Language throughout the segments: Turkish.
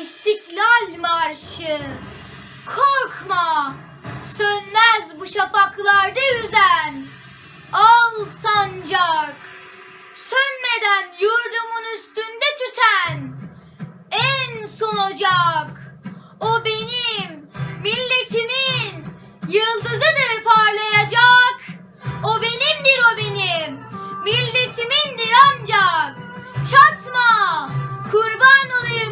İstiklal Marşı. Korkma Sönmez bu şafaklarda yüzen. Al sancak Sönmeden yurdumun üstünde tüten. En son ocak O benim milletimin Yıldızıdır parlayacak. O benimdir o benim Milletimindir ancak. Çatma Kurban olayım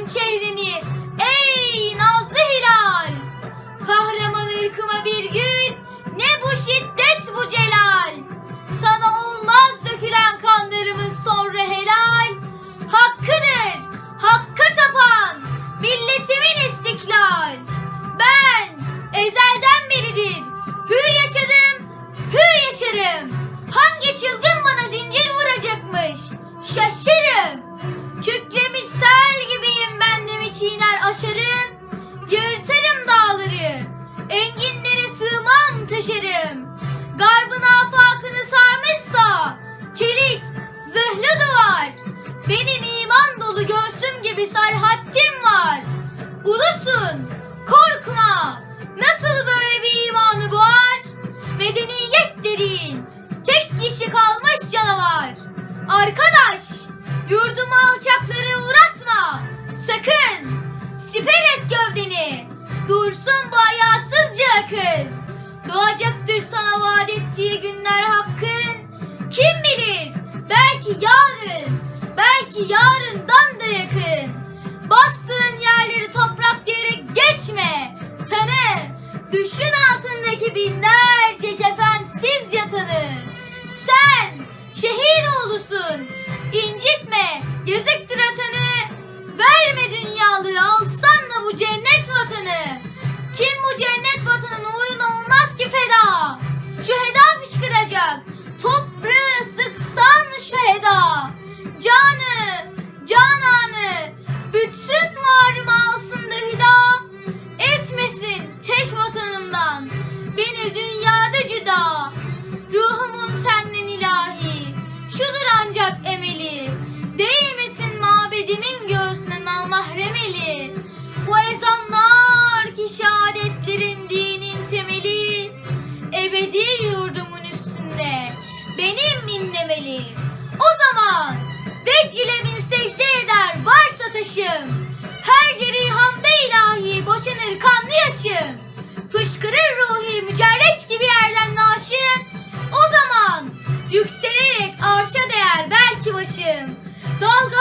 şiddet bu celal. Sana olmaz gibi sarhattim var. Ulusun korkma. Nasıl böyle bir imanı boğar? Medeniyet dediğin Tek kişi kalmış canavar. Arkadaş Yurdumu alçaklara uğratma. Sakın Siper et gövdeni. Dursun bu hayasızca akın. Doğacaktır sana vaat binlerce kefensiz yatanı. Sen şehit oğlusun. İncitme yazıktır atanı Verme dünyaları alsan da bu cennet vatanı. Kim bu cennet vatanın uğruna olmaz ki feda? Şüheda fışkıracak taşım Her cerihamda ilahi boşanır kanlı yaşım. Fışkırır ruhi mücerret gibi yerden naşım. O zaman yükselerek arşa değer belki başım. Dalgalan